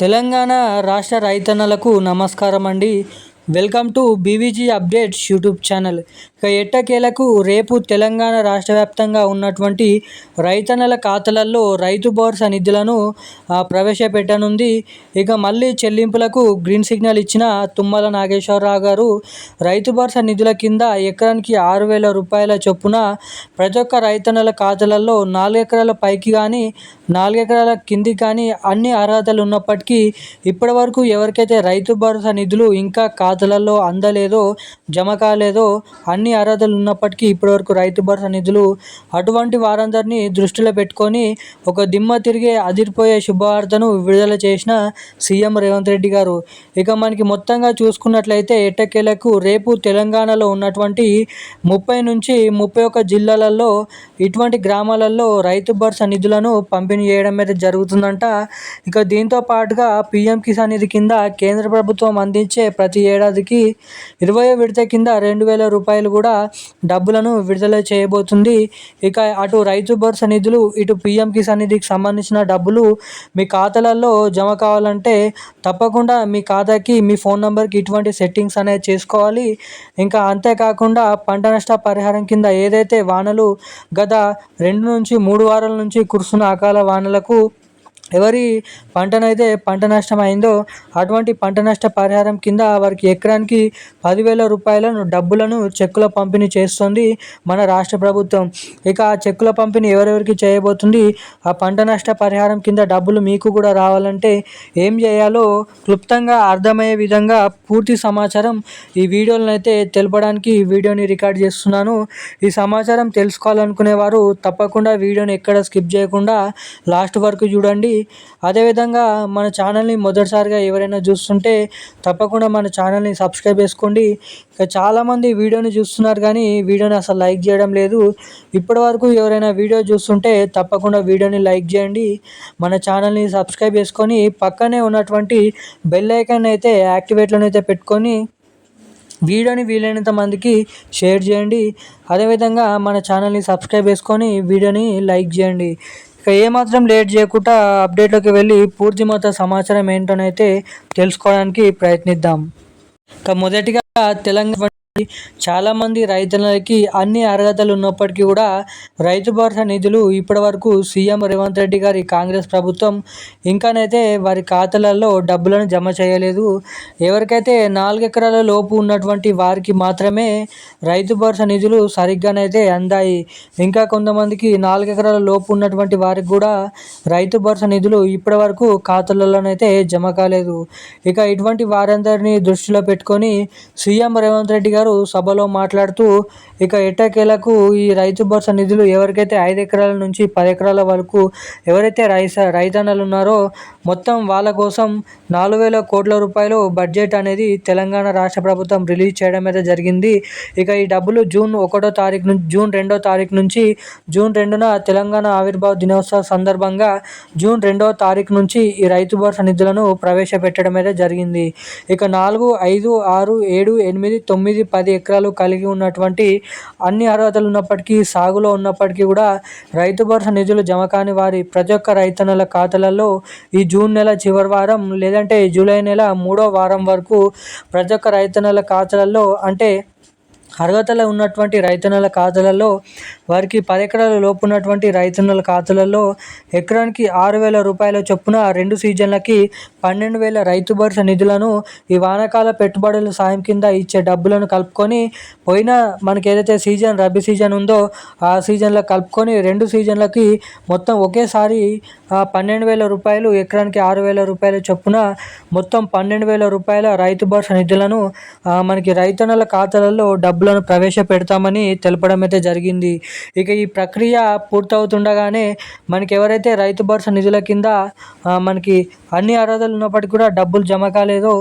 తెలంగాణ రాష్ట్ర రైతన్నలకు నమస్కారం అండి welcome to BVG updates YouTube channel. ఇక ఎట్టకేలకు రేపు తెలంగాణ రాష్ట్ర వ్యాప్తంగా ఉన్నటువంటి రైతన్నల ఖాతాలలో రైతు భరోసా నిధులను ప్రవేశపెట్టనుంది. ఇక మళ్ళీ చెల్లింపులకు గ్రీన్ సిగ్నల్ ఇచ్చిన తుమ్మల నాగేశ్వరరావు గారు రైతు భరోసా నిధుల కింద ఎకరానికి ఆరు వేల రూపాయల చొప్పున ప్రతి ఒక్క రైతన్నల ఖాతాలలో నాలుగు ఎకరాల పైకి కానీ నాలుగు ఎకరాల కిందికి కానీ అన్ని అర్హతలు ఉన్నప్పటికీ ఇప్పటి వరకు ఎవరికైతే రైతు భరోసా నిధులు ఇంకా ఖాతాలలో అందలేదో జమ కాలేదో అన్ని అర్హతలు ఉన్నప్పటికీ ఇప్పటివరకు రైతు భరోసా నిధులు అటువంటి వారందరినీ దృష్టిలో పెట్టుకొని ఒక దిమ్మ తిరిగే అదిరిపోయే శుభవార్తను విడుదల చేసిన సీఎం రేవంత్ రెడ్డి గారు. ఇక మనకి మొత్తంగా చూసుకున్నట్లయితే ఎట్టకేలకు రేపు తెలంగాణలో ఉన్నటువంటి ముప్పై నుంచి ముప్పై ఒక్క జిల్లాలలో ఇటువంటి గ్రామాలలో రైతు భరోసా నిధులను పంపిణీ చేయడం అయితే జరుగుతుందంట. ఇక దీంతో పాటుగా పిఎం కిసాన్ నిధి కింద కేంద్ర ప్రభుత్వం అందించే ప్రతి ఏడాదికి ఇరవై విడత కింద రెండు వేల రూపాయలు కూడా డబ్బులను విడుదల చేయబోతుంది. ఇక అటు రైతు భరోసా నిధులు ఇటు పిఎం కిసాన్ నిధికి సంబంధించిన డబ్బులు మీ ఖాతాలలో జమ కావాలంటే తప్పకుండా మీ ఖాతాకి మీ ఫోన్ నెంబర్కి ఇటువంటి సెట్టింగ్స్ అనేది చేసుకోవాలి. ఇంకా అంతేకాకుండా పంట నష్ట పరిహారం కింద ఏదైతే వానలు గత రెండు నుంచి మూడు వారాల నుంచి కురుస్తున్న అకాల వానలకు ఎవరి పంటనైతే పంట నష్టం అయిందో అటువంటి పంట నష్ట పరిహారం కింద వారికి ఎకరానికి పదివేల రూపాయలను డబ్బులను చెక్కుల పంపిణీ చేస్తుంది మన రాష్ట్ర ప్రభుత్వం. ఇక ఆ చెక్కుల పంపిణీ ఎవరెవరికి చేయబోతుంది? ఆ పంట నష్ట పరిహారం కింద డబ్బులు మీకు కూడా రావాలంటే ఏం చేయాలో క్లుప్తంగా అర్థమయ్యే విధంగా పూర్తి సమాచారం ఈ వీడియోలను అయితే తెలపడానికి వీడియోని రికార్డ్ చేస్తున్నాను. ఈ సమాచారం తెలుసుకోవాలనుకునే వారు తప్పకుండా వీడియోని ఎక్కడ స్కిప్ చేయకుండా లాస్ట్ వరకు చూడండి. అదేవిధంగా మన ఛానల్ని మొదటిసారిగా ఎవరైనా చూస్తుంటే తప్పకుండా మన ఛానల్ని సబ్స్క్రైబ్ చేసుకోండి. ఇక చాలామంది వీడియోని చూస్తున్నారు కానీ వీడియోని అసలు లైక్ చేయడం లేదు. ఇప్పటి వరకు ఎవరైనా వీడియో చూస్తుంటే తప్పకుండా వీడియోని లైక్ చేయండి. మన ఛానల్ని సబ్స్క్రైబ్ చేసుకొని పక్కనే ఉన్నటువంటి బెల్ ఐకాన్ అయితే యాక్టివేట్లోనైతే పెట్టుకొని వీడియోని వీలైనంత మందికి షేర్ చేయండి. అదేవిధంగా మన ఛానల్ని సబ్స్క్రైబ్ చేసుకొని వీడియోని లైక్ చేయండి. ఇక ఏమాత్రం లేట్ చేయకుండా అప్డేట్లోకి వెళ్ళి పూర్తి మొత్తం సమాచారం ఏంటనైతే తెలుసుకోవడానికి ప్రయత్నిద్దాం. ఇక మొదటిగా తెలంగాణ చాలామంది రైతులకి అన్ని అర్హతలు ఉన్నప్పటికీ కూడా రైతు భరోసా నిధులు ఇప్పటి వరకు సీఎం రేవంత్ రెడ్డి గారి కాంగ్రెస్ ప్రభుత్వం ఇంకానైతే వారి ఖాతాలలో డబ్బులను జమ చేయలేదు. ఎవరికైతే నాలుగు ఎకరాల లోపు ఉన్నటువంటి వారికి మాత్రమే రైతు భరోసా నిధులు సరిగ్గానైతే అందాయి. ఇంకా కొంతమందికి నాలుగు ఎకరాల లోపు ఉన్నటువంటి వారికి కూడా రైతు భరోసా నిధులు ఇప్పటి వరకు ఖాతాలలోనైతే జమ కాలేదు. ఇక ఇటువంటి వారందరినీ దృష్టిలో పెట్టుకొని సీఎం రేవంత్ రెడ్డి గారు సభలో మాట్లాడుతూ ఇక ఎట్టకేలకు ఈ రైతు భరోసా నిధులు ఎవరికైతే ఐదు ఎకరాల నుంచి పది ఎకరాల వరకు ఎవరైతే రైస రైతన్నలు ఉన్నారో మొత్తం వాళ్ళ కోసం నాలుగు వేల కోట్ల రూపాయలు బడ్జెట్ అనేది తెలంగాణ రాష్ట్ర ప్రభుత్వం రిలీజ్ చేయడం అయితే జరిగింది. ఇక ఈ డబ్బులు జూన్ ఒకటో తారీఖు నుంచి జూన్ రెండో తారీఖు నుంచి జూన్ రెండున తెలంగాణ ఆవిర్భావ దినోత్సవ సందర్భంగా జూన్ రెండవ తారీఖు నుంచి ఈ రైతు భరోసా నిధులను ప్రవేశపెట్టడం అయితే జరిగింది. ఇక నాలుగు ఐదు ఆరు ఏడు ఎనిమిది తొమ్మిది పది ఎకరాలు కలిగి ఉన్నటువంటి అన్ని అర్హతలు ఉన్నప్పటికీ సాగులో ఉన్నప్పటికీ కూడా రైతు భరోసా నిధులు జమ కాని వారి ప్రతి ఒక్క రైతన్నల ఖాతాలలో ఈ జూన్ నెల చివరి వారం లేదంటే జూలై నెల మూడో వారం వరకు ప్రతి ఒక్క రైతన్నల ఖాతాలలో అంటే అర్హతలో ఉన్నటువంటి రైతన్నల ఖాతాలలో వారికి పది ఎకరాల లోపు ఉన్నటువంటి రైతన్నల ఖాతాలలో ఎకరానికి ఆరు వేల రూపాయల చొప్పున రెండు సీజన్లకి పన్నెండు వేల రైతు భరోసా నిధులను ఈ వానకాల పెట్టుబడుల సాయం కింద ఇచ్చే డబ్బులను కలుపుకొని పోయిన మనకి ఏదైతే సీజన్ రబీ సీజన్ ఉందో ఆ సీజన్లో కలుపుకొని రెండు సీజన్లకి మొత్తం ఒకేసారి పన్నెండు వేల రూపాయలు ఎకరానికి ఆరు వేల రూపాయల చొప్పున మొత్తం పన్నెండు వేల రూపాయల రైతు భరోసా నిధులను మనకి రైతన్నల ఖాతాలలో డబ్బులు డబ్బులను ప్రవేశపెడతామని తెలపడం అయితే జరిగింది. ఇక ఈ ప్రక్రియ పూర్తవుతుండగానే మనకి ఎవరైతే రైతు భరోసా నిధుల కింద మనకి అన్ని అర్హతలు ఉన్నప్పటికీ కూడా డబ్బులు జమ కాలేదో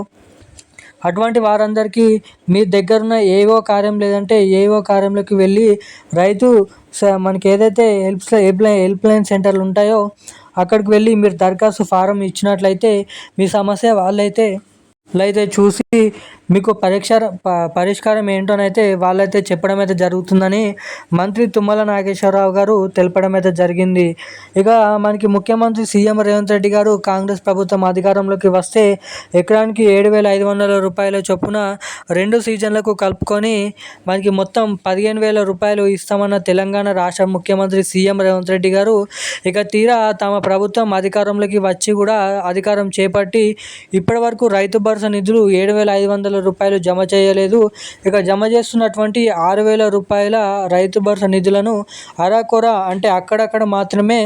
అటువంటి వారందరికీ మీ దగ్గరున్న ఏవో కార్యం లేదంటే ఏవో కార్యంలోకి వెళ్ళి రైతు స- మనకి ఏదైతే help help line help line సెంటర్లు ఉంటాయో అక్కడికి వెళ్ళి మీరు దరఖాస్తు ఫారం ఇచ్చినట్లయితే మీ సమస్య వాళ్ళైతే అయితే చూసి మీకు పరీక్ష పరిష్కారం ఏంటోనైతే వాళ్ళైతే చెప్పడం అయితే జరుగుతుందని మంత్రి తుమ్మల నాగేశ్వరరావు గారు తెలపడం అయితే జరిగింది. ఇక మనకి ముఖ్యమంత్రి సీఎం రేవంత్ రెడ్డి గారు కాంగ్రెస్ ప్రభుత్వం అధికారంలోకి వస్తే ఎకరానికి ఏడు వేల ఐదు వందల రూపాయల చొప్పున రెండు సీజన్లకు కలుపుకొని మనకి మొత్తం పదిహేను వేల రూపాయలు ఇస్తామన్న తెలంగాణ రాష్ట్ర ముఖ్యమంత్రి సీఎం రేవంత్ రెడ్డి గారు ఇక తీరా తమ ప్రభుత్వం అధికారంలోకి వచ్చి కూడా అధికారం చేపట్టి ఇప్పటి వరకు రైతు భరోసా నిధులు ఏడు వేల ఐదు వందల రూపాయలు జమ చేయలేదు. ఇక జమ చేస్తున్నటువంటి ఆరు వేల రూపాయల రైతు భరోసా నిధులను అరాకొర అంటే అక్కడక్కడ మాత్రమే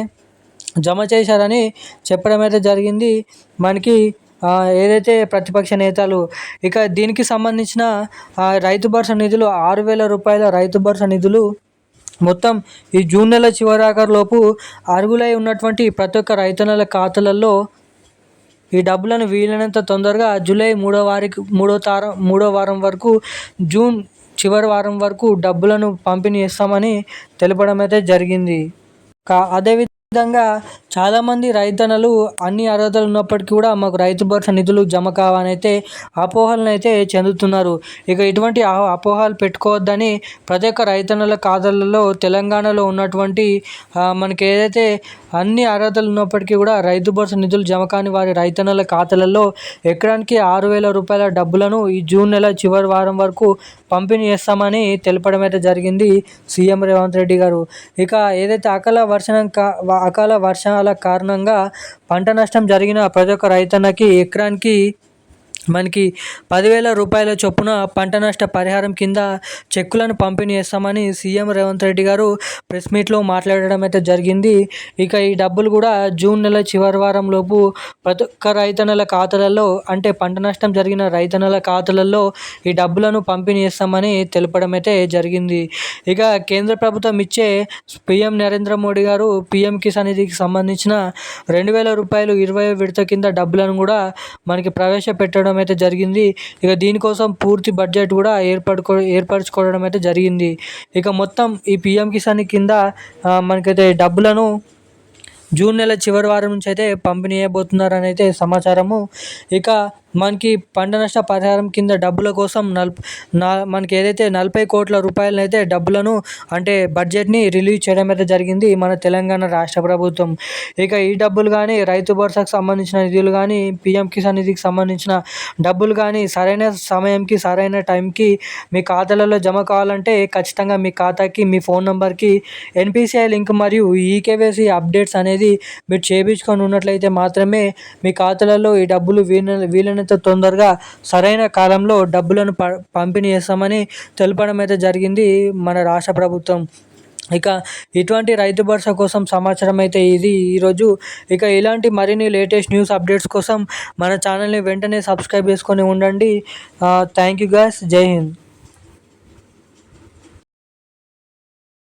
జమ చేశారని చెప్పడం అయితే జరిగింది. మనకి ఏదైతే ప్రతిపక్ష నేతలు ఇక దీనికి సంబంధించిన రైతు భరోసా నిధులు ఆరు వేల రూపాయల రైతు భరోసా నిధులు మొత్తం ఈ జూన్ నెల చివరాఖరులోపు అర్హులై ఉన్నటువంటి ప్రతి ఒక్క రైతన్నల ఖాతాలలో ఈ డబ్బులను వీలైనంత తొందరగా జూలై మూడో వారికి మూడో తారం మూడో వారం వరకు జూన్ చివరి వారం వరకు డబ్బులను పంపిణీ చేస్తామని తెలపడం అయితే జరిగింది. కా అదేవిధంగా చాలామంది రైతన్నలు అన్ని అర్హతలు ఉన్నప్పటికీ కూడా మాకు రైతు భరోసా నిధులు జమ కావనైతే అపోహలను అయితే చెందుతున్నారు. ఇక ఇటువంటి అపోహలు పెట్టుకోవద్దని ప్రతి ఒక్క రైతన్నల ఖాతాలలో తెలంగాణలో ఉన్నటువంటి మనకి ఏదైతే అన్ని అర్హతలు ఉన్నప్పటికీ కూడా రైతు భరోసా నిధులు జమ కాని వారి రైతన్నల ఖాతాలలో ఎకరానికి ఆరు వేల రూపాయల డబ్బులను ఈ జూన్ నెల చివరి వారం వరకు పంపిణీ చేస్తామని తెలపడం అయితే జరిగింది సీఎం రేవంత్ రెడ్డి గారు. ఇక ఏదైతే అకాల వర్షం కా అకాల వర్షాల కారణంగా పంట నష్టం జరిగిన ప్రతి ఒక్క రైతన్నకి ఎకరానికి మనకి పదివేల రూపాయల చొప్పున పంట నష్ట పరిహారం కింద చెక్కులను పంపిణీ చేస్తామని సీఎం రేవంత్ రెడ్డి గారు ప్రెస్ మీట్లో మాట్లాడడం అయితే జరిగింది. ఇక ఈ డబ్బులు కూడా జూన్ నెల చివరి వారంలోపు ప్రతి ఒక్క రైతన్నల ఖాతాలలో అంటే పంట నష్టం జరిగిన రైతన్నల ఖాతాలలో ఈ డబ్బులను పంపిణీ చేస్తామని తెలపడం అయితే జరిగింది. ఇక కేంద్ర ప్రభుత్వం ఇచ్చే పిఎం నరేంద్ర మోడీ గారు పిఎం కిసాన్ నిధికి సంబంధించిన రెండు వేల రూపాయలు ఇరవై విడత కింద డబ్బులను కూడా మనకి ప్రవేశపెట్టడం అయితే జరిగింది. ఇక దీనికోసం పూర్తి బడ్జెట్ కూడా ఏర్పడుకో ఏర్పరచుకోవడం అయితే జరిగింది. ఇక మొత్తం ఈ పిఎం కిసాన్ కింద మనకైతే డబ్బులను జూన్ నెల చివరి వారం నుంచి అయితే పంపిణీ చేయబోతున్నారని అయితే సమాచారము. ఇక మనకి పంట నష్ట పరిహారం కింద డబ్బుల కోసం నల్ నా మనకి ఏదైతే నలభై కోట్ల రూపాయలనైతే డబ్బులను అంటే బడ్జెట్ని రిలీజ్ చేయడం అయితే జరిగింది మన తెలంగాణ రాష్ట్ర ప్రభుత్వం. ఇక ఈ డబ్బులు కానీ రైతు భరోసాకు సంబంధించిన నిధులు కానీ పీఎం కిసాన్ నిధికి సంబంధించిన డబ్బులు కానీ సరైన సమయంకి సరైన టైంకి మీ ఖాతాలలో జమ కావాలంటే ఖచ్చితంగా మీ ఖాతాకి మీ ఫోన్ నెంబర్కి ఎన్పిసిఐ లింక్ మరియు ఈకేవైసీ అప్డేట్స్ అనేది మీరు చేయించుకొని ఉన్నట్లయితే మాత్రమే మీ ఖాతాలలో ఈ డబ్బులు వీల వీలైనంత తొందరగా సరైన కాలంలో డబ్బులను ప పంపిణీ చేస్తామని తెలపడం అయితే జరిగింది మన రాష్ట్ర ప్రభుత్వం. ఇక ఇటువంటి రైతు భరోసా కోసం సమాచారం అయితే ఇది ఈరోజు ఇక ఇలాంటి మరిన్ని లేటెస్ట్ న్యూస్ అప్డేట్స్ కోసం మన ఛానల్ని వెంటనే సబ్స్క్రైబ్ చేసుకొని ఉండండి. Thank you guys. Jai Hind.